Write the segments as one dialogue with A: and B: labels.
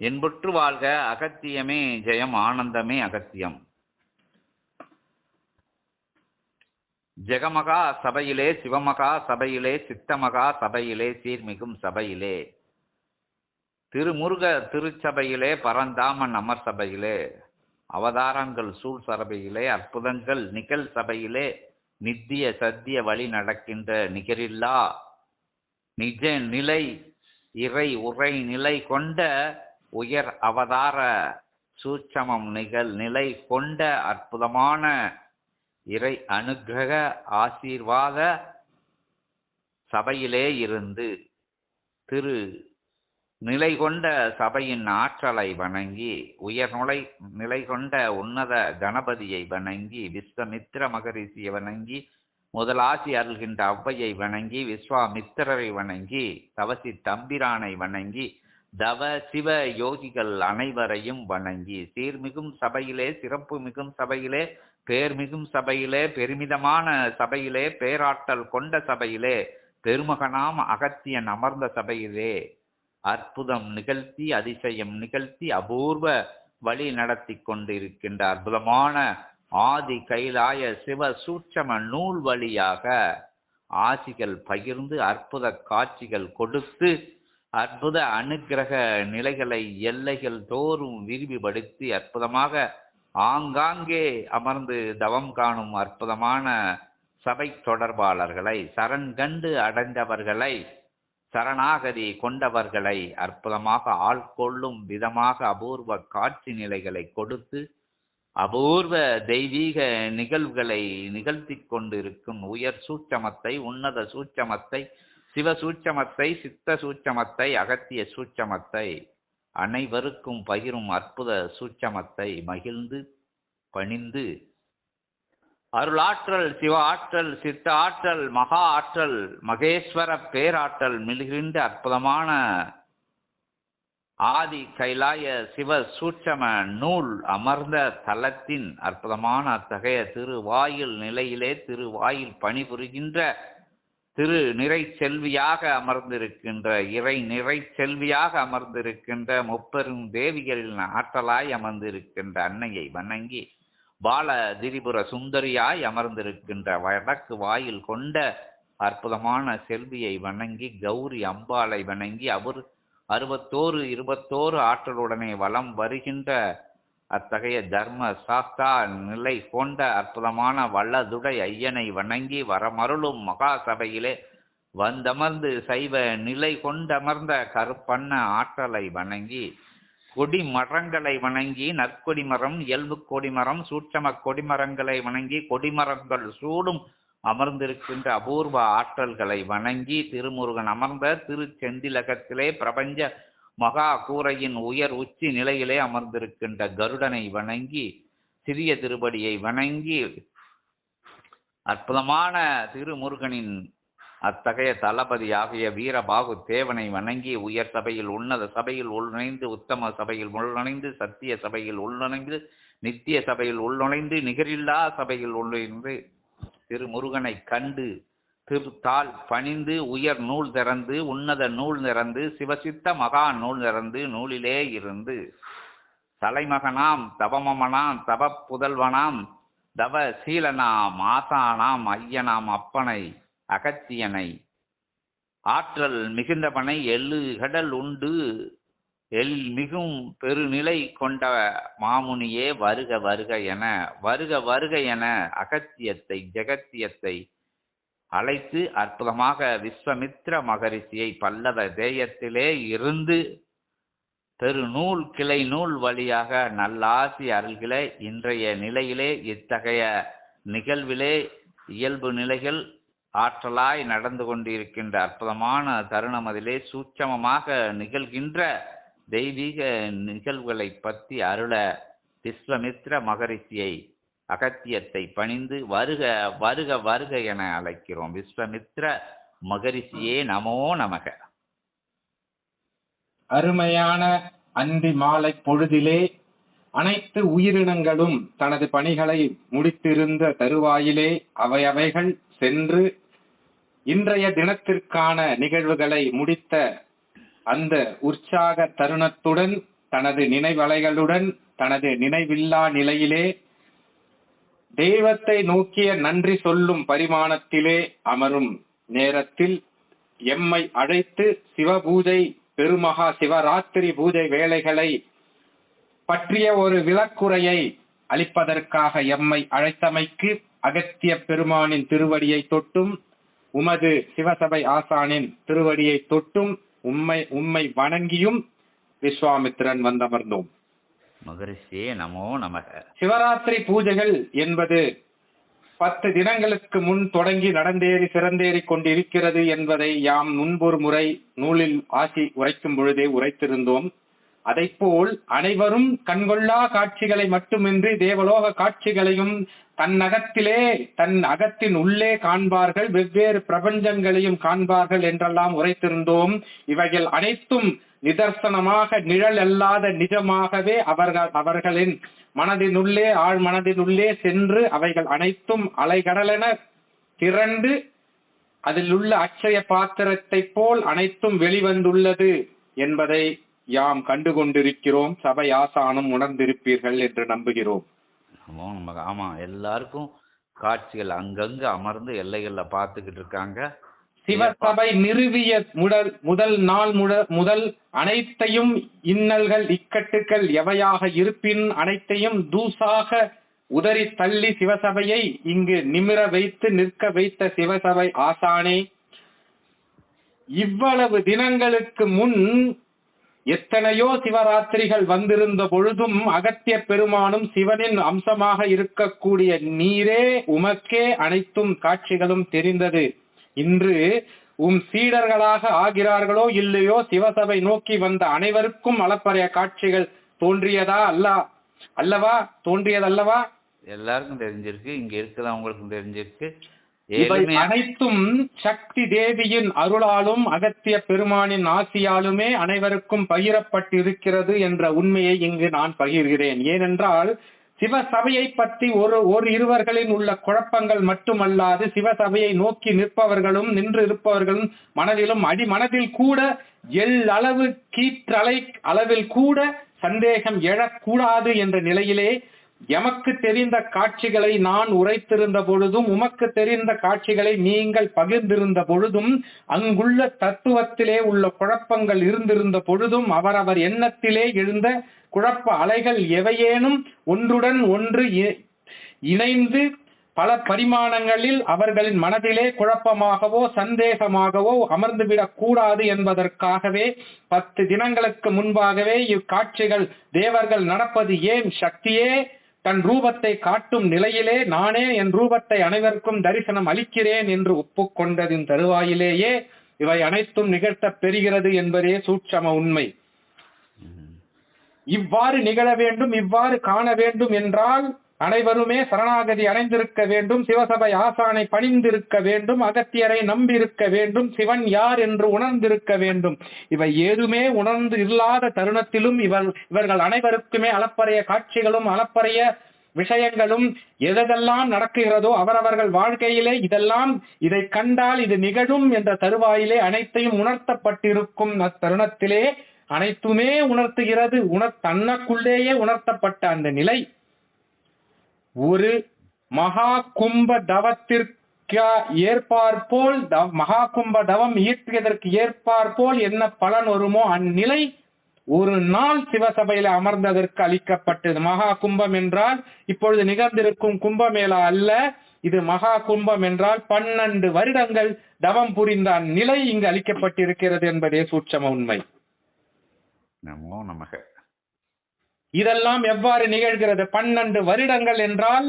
A: என்புற்று வாழ்க அகத்தியமே ஜெயம் ஆனந்தமே அகத்தியம். ஜெகமகா சபையிலே சிவமகா சபையிலே சித்தமகா சபையிலே சீர்மிகும் சபையிலே. திருமுருக திருச்சபையிலே பரந்தாமன் அமர் சபையிலே. அவதாரங்கள் சூழ் சபையிலே அற்புதங்கள் நிகழ் சபையிலே நித்திய சத்திய வழி நடக்கின்ற நிகரில்லா. நிஜ நிலை இறை உரை நிலை கொண்ட உயர் அவதார சூட்சமம் நிகழ் நிலை கொண்ட அற்புதமான இறை அனுக்கிரக ஆசீர்வாத சபையிலே இருந்து திரு நிலை கொண்ட சபையின் ஆற்றலை வணங்கி உயர்நிலை நிலை கொண்ட உன்னத கணபதியை வணங்கி விஸ்வமித்திர மகரிஷியை வணங்கி முதலாசி அருள்கின்ற அவ்வையை வணங்கி விஸ்வாமித்திரரை வணங்கி தவசி தம்பிரானை வணங்கி தவ சிவ யோகிகள் அனைவரையும் வணங்கி சீர்மிகும் சபையிலே சிறப்பு மிகும் சபையிலே பேர்மிகும் சபையிலே பெருமிதமான சபையிலே பேராற்றல் கொண்ட சபையிலே பெருமகனாம் அகத்தியன் அமர்ந்த சபையிலே அற்புதம் நிகழ்த்தி அதிசயம் நிகழ்த்தி அபூர்வ வழி நடத்தி கொண்டிருக்கின்ற அற்புதமான ஆதி கைலாய சிவ சூட்சம நூல் வழியாக ஆசிகள் பகிர்ந்து அற்புத காட்சிகள் கொடுத்து அற்புத அனுக்கிரக நிலைகளை எல்லைகள் தோறும் விரிவுபடுத்தி அற்புதமாக ஆங்காங்கே அமர்ந்து தவம் காணும் அற்புதமான சபை தொடர்பாளர்களை சரண் கண்டு அடைந்தவர்களை சரணாகதி கொண்டவர்களை அற்புதமாக ஆள்கொள்ளும் விதமாக அபூர்வ காட்சி நிலைகளை கொடுத்து அபூர்வ தெய்வீக நிகழ்வுகளை நிகழ்த்தி கொண்டிருக்கும் உயர் சூட்சமத்தை உன்னத சூட்சமத்தை சிவ சூட்சமத்தை சித்த சூட்சமத்தை அகத்திய சூட்சமத்தை அனைவருக்கும் பகிரும் அற்புத சூட்சமத்தை மகிழ்ந்து பணிந்து அருளாற்றல் சிவ ஆற்றல் சித்த ஆற்றல் மகா ஆற்றல் மகேஸ்வர பேராற்றல் மிகுந்த அற்புதமான ஆதி கைலாய சிவ சூட்சம நூல் அமர்ந்த தலத்தின் அற்புதமான அத்தகைய திருவாயில் நிலையிலே திருவாயில் பணிபுரிகின்ற திரு நிறை செல்வியாக அமர்ந்திருக்கின்ற இறை நிறை செல்வியாக அமர்ந்திருக்கின்ற முப்பெரும் தேவிகளின் ஆற்றலாய் அமர்ந்திருக்கின்ற அன்னையை வணங்கி பால திரிபுர சுந்தரியாய் அமர்ந்திருக்கின்ற வடக்கு வாயில் கொண்ட அற்புதமான செல்வியை வணங்கி கௌரி அம்பாளை வணங்கி அவர் அறுபத்தோரு இருபத்தோரு ஆற்றலுடனே வலம் வருகின்ற அத்தகைய தர்ம சாஸ்தா நிலை கொண்ட அற்புதமான வல்லதுடை ஐயனை வணங்கி வரமருளும் மகா சபையிலே வந்தமர்ந்து சைவ நிலை கொண்டமர்ந்த கருப்பண்ண ஆற்றலை வணங்கி கொடி மரங்களை வணங்கி நற்கொடி மரம் இயல்பு கொடிமரம் சூட்சம கொடிமரங்களை வணங்கி கொடிமரங்கள் சூடும் அமர்ந்திருக்கின்ற அபூர்வ ஆற்றல்களை வணங்கி திருமுருகன் அமர்ந்த திருச்செந்திலகத்திலே பிரபஞ்ச மகா கூரையின் உயர் உச்சி நிலையிலே அமர்ந்திருக்கின்ற கருடனை வணங்கி சிறிய திருப்படியை வணங்கி அற்புதமான திருமுருகனின் அத்தகைய தளபதி ஆகிய வீரபாகு தேவனை வணங்கி உயர் சபையில் உன்னத சபையில் உள்நுழைந்து உத்தம சபையில் உள்நுழைந்து சத்திய சபையில் உள்நுழைந்து நித்திய சபையில் உள்நுழைந்து நிகரில்லா சபையில் உள்நுழைந்து திருமுருகனை கண்டு திருத்தால் பணிந்து உயர் நூல் திறந்து உன்னத நூல் நிறந்து சிவசித்த மகா நூல் நிறந்து நூலிலே இருந்து. தலைமகனாம் தவமமனாம் தவ புதல்வனாம் தவ சீலனாம் ஆசானாம் ஐயனாம் அப்பனை அகத்தியனை ஆற்றல் மிகுந்தவனை எள்ளு கடல் உண்டு. எல் மிகும் பெருநிலை கொண்ட மாமுனியே வருக வருக என வருக வருக என அகத்தியத்தை ஜெகத்தியத்தை அழைத்து அற்புதமாக விஸ்வமித்ர மகரிஷியை பல்லவ தேயத்திலே இருந்து பெருநூல் கிளை நூல் வழியாக நல்லாசி அருள்கிலே இன்றைய நிலையிலே இத்தகைய நிகழ்விலே இயல்பு நிலைகள் ஆற்றலாய் நடந்து கொண்டிருக்கின்ற அற்புதமான தருணம் அதிலே சூட்சமமாக நிகழ்கின்ற தெய்வீக நிகழ்வுகளை பற்றி அருள விஸ்வமித்ர மகரிஷியை அகத்தியத்தை பணிந்து வருக வருக வருக என அழைக்கிறோம். விஸ்வமித்ர மகரிஷியே நமோ நமக.
B: அருமையான அந்தி மாலை பொழுதிலே அனைத்து உயிரினங்களும் தனது பணிகளை முடித்திருந்த தருவாயிலே அவையவைகள் சென்று இன்றைய தினத்திற்கான நிகழ்வுகளை முடித்த அந்த உற்சாக தருணத்துடன் தனது நினைவலைகளுடன் தனது நினைவில்லா நிலையிலே தெய்வத்தை நோக்கிய நன்றி சொல்லும் பரிமாணத்திலே அமரும் நேரத்தில் எம்மை அழைத்து சிவபூஜை பெருமகா சிவராத்திரி பூஜை வேலைகளை பற்றிய ஒரு விளக்குறையை அளிப்பதற்காக எம்மை அழைத்தமைக்கு அகத்திய பெருமானின் திருவடியை தொட்டும் உமது சிவசபை ஆசானின் திருவடியை தொட்டும் உம்மை உம்மை வணங்கியும் விஸ்வாமித்திரன் வந்தமர்ந்தோம்.
A: மகரிஷியே நமோ நமக.
B: சிவராத்திரி பூஜைகள் என்பது பத்து தினங்களுக்கு முன் தொடங்கி நடந்தேறி சிறந்தேறி கொண்டிருக்கிறது என்பதை யாம் முன்பொரு முறை நூலில் ஆசி உரைக்கும் பொழுதே உரைத்திருந்தோம். அதைப்போல் அனைவரும் கண்கொள்ளா காட்சிகளை மட்டுமின்றி தேவலோக காட்சிகளையும் தன் அகத்திலே தன் அகத்தின் உள்ளே காண்பார்கள் வெவ்வேறு பிரபஞ்சங்களையும் காண்பார்கள் என்றெல்லாம் உரைத்திருந்தோம். இவைகள் அனைத்தும் நிதர்சனமாக நிழல் அல்லாத நிஜமாகவே அவர்கள் அவர்களின் மனதினுள்ளே ஆழ் மனதினுள்ளே சென்று அவைகள் அனைத்தும் அலைகடலென திரண்டு அதில் உள்ள அட்சய பாத்திரத்தைப் போல் அனைத்தும் வெளிவந்துள்ளது என்பதை யாம் கண்டு கொண்டிருக்கிறோம் சபை ஆசானும் உணர்ந்திருப்பீர்கள் என்று நம்புகிறோம்.
A: ஆமா எல்லாருக்கும் காட்சிகள் அங்கங்க அமர்ந்து எல்லைகள்ல பார்த்துக்கிட்டு இருக்காங்க.
B: சிவசபை நிறுவிய முதல் முதல் நாள் முட- முதல் அனைத்தையும் இன்னல்கள் இக்கட்டுகள் எவையாக இருப்பின் அனைத்தையும் தூசாக உதறி தள்ளி சிவசபையை இங்கு நிமிர வைத்து நிற்க வைத்த சிவசபை ஆசானே. இவ்வளவு தினங்களுக்கு முன் எத்தனையோ சிவராத்திரிகள் வந்திருந்த பொழுதும் அகத்திய பெருமானும் சிவனின் அம்சமாக இருக்கக்கூடிய நீரே உமக்கே அனைத்தும் காட்சிகளும் தெரிந்தது. இன்று உம் சீடர்களாக ஆகிறார்களோ இல்லையோ சிவசபை நோக்கி வந்த அனைவருக்கும் அளப்பரிய காட்சிகள் தோன்றியதா அல்ல? அல்லவா? தோன்றியதல்லவா?
A: எல்லாருக்கும் தெரிஞ்சிருக்கு இங்க இருக்கிறவங்களுக்கும் தெரிஞ்சிருக்கு.
B: அனைத்தும் சக்தி தேவியின் அருளாலும் அகத்திய பெருமானின் ஆசியாலுமே அனைவருக்கும் பகிரப்பட்டிருக்கிறது என்ற உண்மையை இங்கு நான் பகிர்கிறேன். ஏனென்றால் சிவசபையை பற்றி ஒரு ஒரு இருவர்களின் உள்ள குழப்பங்கள் மட்டுமல்லாது சிவசபையை நோக்கி நிற்பவர்களும் நின்று இருப்பவர்களும் மனதிலும் அடி மனதில் கூட எள் அளவு கீற்றலை அளவில் கூட சந்தேகம் எழக்கூடாது என்ற நிலையிலே எமக்கு தெரிந்த காட்சிகளை நான் உரைத்திருந்த பொழுதும் உமக்கு தெரிந்த காட்சிகளை நீங்கள் பகிர்ந்திருந்த பொழுதும் அங்குள்ள தத்துவத்திலே உள்ள குழப்பங்கள் இருந்திருந்த பொழுதும் அவரவர் எண்ணத்திலே எழுந்த குழப்ப அலைகள் எவையேனும் ஒன்றுடன் ஒன்று இ- இணைந்து பல பரிமாணங்களில் அவர்களின் மனதிலே குழப்பமாகவோ சந்தேகமாகவோ அமர்ந்துவிடக் கூடாது என்பதற்காகவே பத்து தினங்களுக்கு முன்பாகவே இக்காட்சிகள் தேவர்கள் நடப்பது ஏன் சக்தியே? தன் ரூபத்தை காட்டும் நிலையிலே நானே என் ரூபத்தை அனைவருக்கும் தரிசனம் அளிக்கிறேன் என்று ஒப்புக்கொண்டதின் தருவாயிலேயே இவை அனைத்தும் நிகழ்த்தப் பெறுகிறது என்பதே சூட்சம உண்மை. இவ்வாறு நிகழ வேண்டும் இவ்வாறு காண வேண்டும் என்றால் அனைவருமே சரணாகதி அடைந்திருக்க வேண்டும் சிவசபை ஆசானை பணிந்திருக்க வேண்டும் அகத்தியரை நம்பியிருக்க வேண்டும் சிவன் யார் என்று உணர்ந்திருக்க வேண்டும். இவை ஏதுமே உணர்ந்து இல்லாத தருணத்திலும் இவர் இவர்கள் அனைவருக்குமே அளப்பறைய காட்சிகளும் அளப்பறைய விஷயங்களும் எதெல்லாம் நடக்குகிறதோ அவரவர்கள் வாழ்க்கையிலே இதெல்லாம் இதை கண்டால் இது நிகழும் என்ற தருவாயிலே அனைத்தையும் உணர்த்தப்பட்டிருக்கும் அத்தருணத்திலே அனைத்துமே உணர்த்துகிறது. உணர் தன்னக்குள்ளேயே உணர்த்தப்பட்ட அந்த நிலை ஒரு மகா கும்ப தவத்திற்கு ஏற்பாற்போல் மகா கும்ப தவம் இயற்றியதற்கு ஏற்பாற்போல் என்ன பலன் வருமோ அந்நிலை ஒரு நாள் சிவசபையில அமர்ந்ததற்கு அளிக்கப்பட்டது. மகா கும்பம் என்றால் இப்பொழுது நிகழ்ந்திருக்கும் கும்பமேளா அல்ல இது மகா கும்பம் என்றால் பன்னெண்டு வருடங்கள் தவம் புரிந்த அந்நிலை இங்கு அளிக்கப்பட்டிருக்கிறது என்பதே சூட்சம உண்மை.
A: நமோ நமக.
B: இதெல்லாம் எவ்வாறு நிகழ்கிறது? பன்னெண்டு வருடங்கள் என்றால்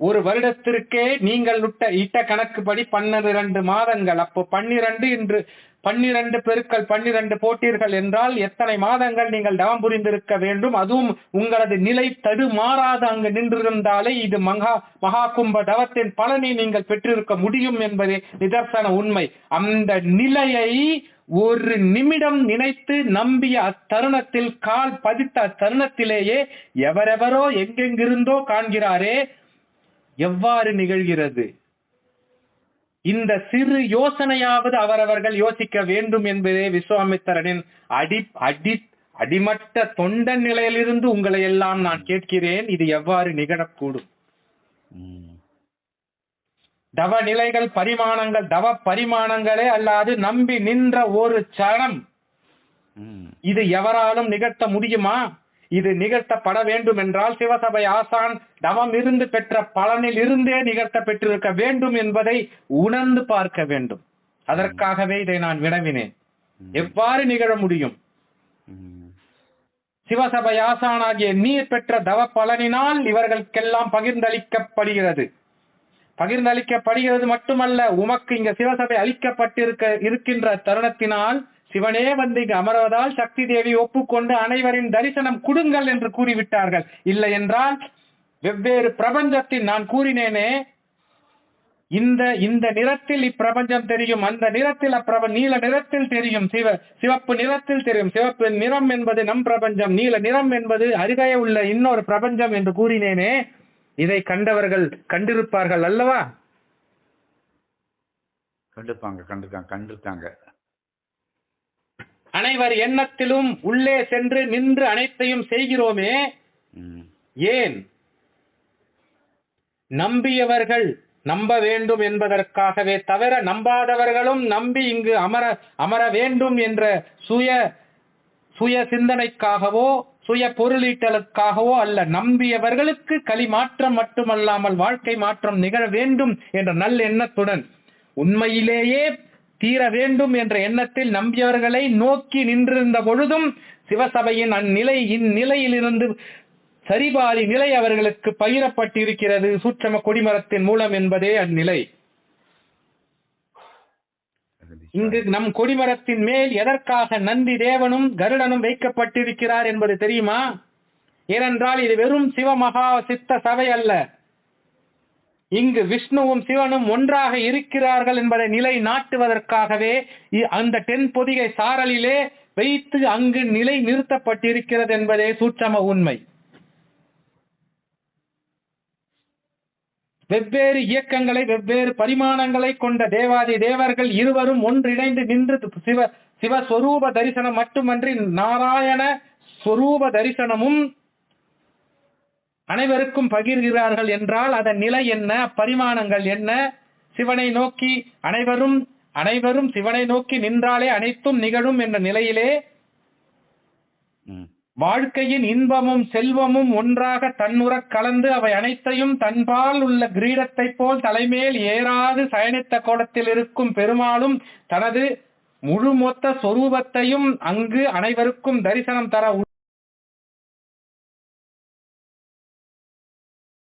B: ஒரு வருடத்திற்கே நீங்கள் இட்ட இட்ட கணக்குப்படி பன்னிரண்டு மாதங்கள். அப்போ பன்னிரண்டு இன்று பன்னிரண்டு பெருக்கள் பன்னிரண்டு போட்டீர்கள் என்றால் எத்தனை மாதங்கள் நீங்கள் தவம் புரிந்திருக்க வேண்டும்? அதுவும் உங்களது நிலை தடுமாறாது அங்கு நின்றிருந்தாலே இது மகா மகா கும்ப தவத்தின் பலனை நீங்கள் பெற்றிருக்க முடியும் என்பதே நிதர்சன உண்மை. அந்த நிலையை ஒரு நிமிடம் நினைத்து நம்பிய அத்தருணத்தில் கால் பதித்த அத்தருணத்திலேயே எவரெவரோ எங்கெங்கிருந்தோ காண்கிறாரே எவ்வாறு நிகழ்கிறது? இந்த சிறு யோசனையாவது அவரவர்கள் யோசிக்க வேண்டும் என்பதே விஸ்வாமித்திரனின் அடி அடி அடிமட்ட தொண்டன் நிலையிலிருந்து உங்களை எல்லாம் நான் கேட்கிறேன் இது எவ்வாறு நிகழக்கூடும். தவ நிலைகள் பரிமாணங்கள் தவ பரிமாணங்களே அல்லாது நம்பி நின்ற ஒரு சரணம். இது எவராலும் நிகழ்த்த முடியுமா இது நிகழ்த்தப்பட வேண்டும் என்றால் சிவசபை ஆசான் தவம் இருந்து பெற்ற பலனில் இருந்தே நிகழ்த்த பெற்றிருக்க வேண்டும் என்பதை உணர்ந்து பார்க்க வேண்டும். அதற்காகவே இதை நான் வினவினேன். எவ்வாறு நிகழ முடியும். சிவசபை ஆசானாகிய நீர் பெற்ற தவ பலனினால் இவர்களுக்கெல்லாம் பகிர்ந்தளிக்கப்படுகிறது. பகிர்ந்தளிக்கப்படுகிறது மட்டுமல்ல உமக்கு இங்க சிவசபை அளிக்கப்பட்டிருக்க இருக்கின்ற தருணத்தினால் சிவனே வந்து இங்கு அமர்வதால் சக்தி தேவி ஒப்புக்கொண்டு அனைவரின் தரிசனம் கொடுங்கள் என்று கூறிவிட்டார்கள். இல்லை என்றால் வெவ்வேறு பிரபஞ்சத்தில் நான் கூறினேனே இந்த இந்த நிறத்தில் இப்பிரபஞ்சம் தெரியும் அந்த நிறத்தில் அப்பிரப நீல நிறத்தில் தெரியும் சிவ சிவப்பு நிறத்தில் தெரியும். சிவப்பு நிறம் என்பது நம் பிரபஞ்சம் நீல நிறம் என்பது அருகே உள்ள இன்னொரு பிரபஞ்சம் என்று கூறினேனே இதை கண்டவர்கள் கண்டிருப்பார்கள் அல்லவா?
A: கண்டிருப்பாங்க கண்டிருக்காங்க கண்டிருக்காங்க.
B: அனைவர் எண்ணத்திலும் உள்ளே சென்று நின்று அனைத்தையும் செய்கிறோமே. ஏன்? நம்பியவர்கள் நம்ப வேண்டும் என்பதற்காகவே தவிர நம்பாதவர்களும் நம்பி இங்கு அமர அமர வேண்டும் என்ற சுய சுய சிந்தனைக்காகவோ சுய பொருளீட்டலுக்காகவோ அல்ல. நம்பியவர்களுக்கு களி மாற்றம் மட்டுமல்லாமல் வாழ்க்கை மாற்றம் நிகழ வேண்டும் என்ற நல்ல எண்ணத்துடன். உண்மையிலேயே தீர வேண்டும் என்ற எண்ணத்தில் நம்பியவர்களை நோக்கி நின்றிருந்த பொழுதும் சிவசபையின் அந்நிலை இந்நிலையிலிருந்து சரிபாதி நிலை அவர்களுக்கு பகிரப்பட்டிருக்கிறது. சூட்சம கொடிமரத்தின் மூலம் என்பதே அந்நிலை. இங்கு நம் கொடிமரத்தின் மேல் எதற்காக நந்தி தேவனும் கருடனும் வைக்கப்பட்டிருக்கிறார் என்பது தெரியுமா? ஏனென்றால் இது வெறும் சிவமகா சித்த சபை அல்ல. இங்கு விஷ்ணுவும் சிவனும் ஒன்றாக இருக்கிறார்கள் என்பதை நிலை நாட்டுவதற்காகவே அந்த தென் பொதிகை சாரலிலே வைத்து அங்கு நிலை நிறுத்தப்பட்டிருக்கிறது என்பதே சூட்சம உண்மை. வெவ்வேறு இயக்கங்களை வெவ்வேறு பரிமாணங்களை கொண்ட தேவாதி தேவர்கள் இருவரும் ஒன்றிணைந்து நின்று சிவ சிவஸ்வரூப தரிசனம் மட்டுமன்றி நாராயண ஸ்வரூப தரிசனமும் அனைவருக்கும் பகிர்கிறார்கள் என்றால் அதன் நிலை என்ன பரிமாணங்கள் என்ன சிவனை நோக்கி அனைவரும் அனைவரும் சிவனை நோக்கி நின்றாலே அனைத்தும் நிகழும் என்ற நிலையிலே. வாழ்க்கையின் இன்பமும் செல்வமும் ஒன்றாக தன்னுறக் கலந்து அவை அனைத்தையும் தன்பால் உள்ள கிரீடத்தைப் போல் தலைமேல் ஏறாது சயனித்த கோலத்தில் இருக்கும் பெருமாளும் தனது முழு மொத்த சொரூபத்தையும் அங்கு அனைவருக்கும் தரிசனம் தர